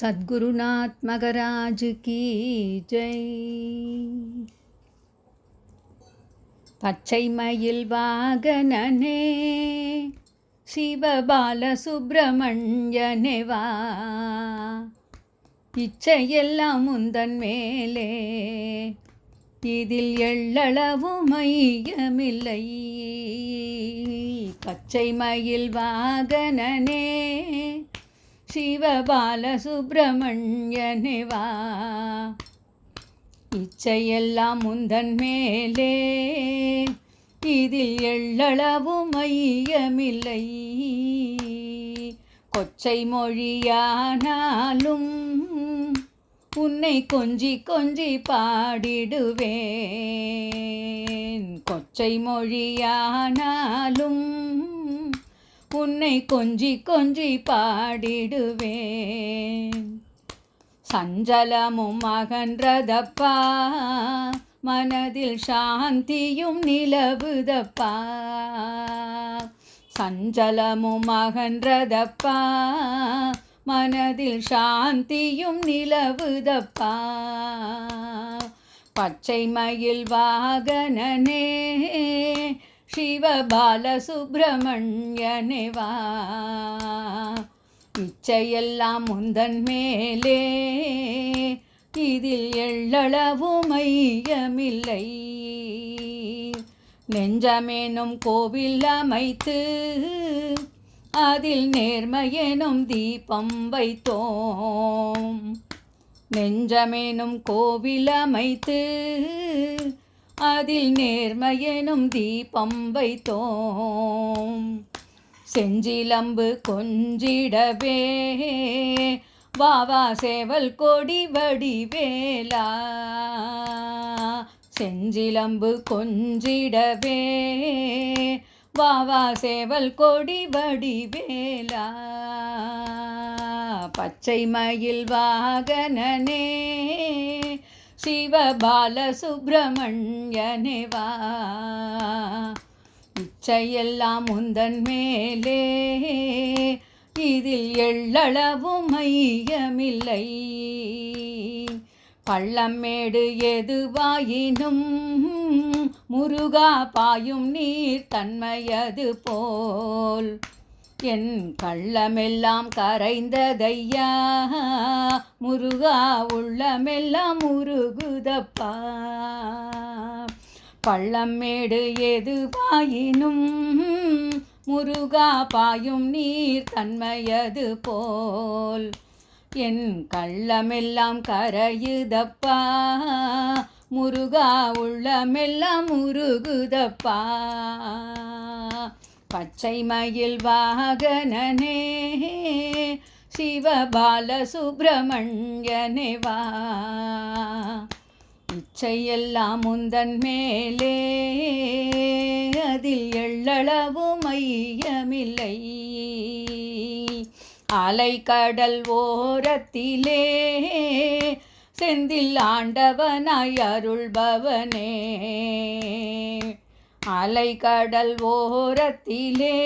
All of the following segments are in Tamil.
சத்குருநாத் மகராஜ் கி ஜெய். பச்சை மயில் வாகனனே சிவபால சுப்பிரமணியனே வா. இச்சையெல்லாம் முந்தன் மேலே இதில் எள்ளளவும் மையமில்லை பச்சை மயில் வாகனனே சிவபால சுப்பிரமணியனே வா இச்சையெல்லாம் முந்தன் மேலே இதில் எள்ளளவும் மையமில்லை கொச்சை மொழியானாலும் உன்னை கொஞ்சி கொஞ்சி பாடிடுவேன். கொச்சை மொழியானாலும் உன்னை கொஞ்சி கொஞ்சி பாடிடுவேன். சஞ்சலமும் அகன்றதப்பா மனதில் சாந்தியும் நிலவுதப்பா. சஞ்சலமும் அகன்றதப்பா மனதில் சாந்தியும் நிலவுதப்பா. பச்சை மயில் வாகனனே சிவபாலசுப்பிரமணியனே வா. இச்சையெல்லாம் முந்தன் மேலே. இதில் எள்ளளவும் ஐயமில்லை. நெஞ்சமேனும் கோவில் அமைத்து அதில் நேர்மையெனும் தீபம் வைத்தோம். நெஞ்சமேனும் கோவில் அமைத்து அதில் நேர்மையெனும் தீபம் வைத்தோம். செஞ்சிலம்பு கொஞ்சிடவே வாவா சேவல் கொடி வடிவேலா. செஞ்சிலம்பு கொஞ்சிடவே வாவா சேவல் கொடி வடிவேலா. பச்சை மயில் வாகனனே சிவபால சுப்பிரமணியனே வா. இச்சையெல்லாம் முந்தன் மேலே. இதில் எள்ளளவும் மையமில்லை பள்ளம்மேடு எதுவாயினும் முருகா பாயும் நீர் தன்மையது போல். என் கள்ளமெல்லாம் கரைந்ததையா? முருகா உள்ளமெல்லாம் முருகுதப்பா. பள்ளம்மேடு எதுவாயினும் முருகா பாயும் நீர் தன்மையது போல். என் கள்ளமெல்லாம் கரையுதப்பா. முருகா உள்ளமெல்லாம் முருகுதப்பா. பச்சை மயில் வாகனனே சிவபால சுப்பிரமணியனே வா. இச்சையெல்லாம் முந்தன் மேலே அதில் எள்ளளவு மையமில்லை அலைக்கடல் ஓரத்திலே செந்தில் ஆண்டவனாய் அருள்பவனே. அலை கடல் ஓரத்திலே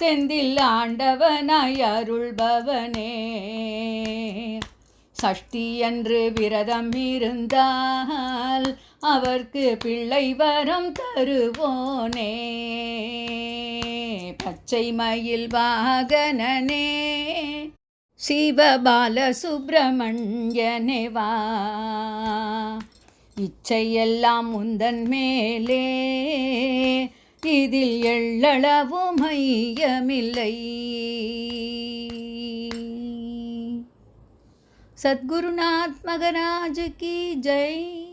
செந்தில் ஆண்டவனாய் அருள்பவனே. சஷ்டி என்று விரதம் இருந்தால் அவர்க்கு பிள்ளை வரம் தருவோனே. பச்சை மயில் வாகனனே சிவபால சுப்பிரமணியனே வா. இச்சையெல்லாம் முந்தன் மேலே. இதில் எள்ளளவும் ஐயமில்லை. சத்குருநாத் மகராஜ் கி ஜெய்.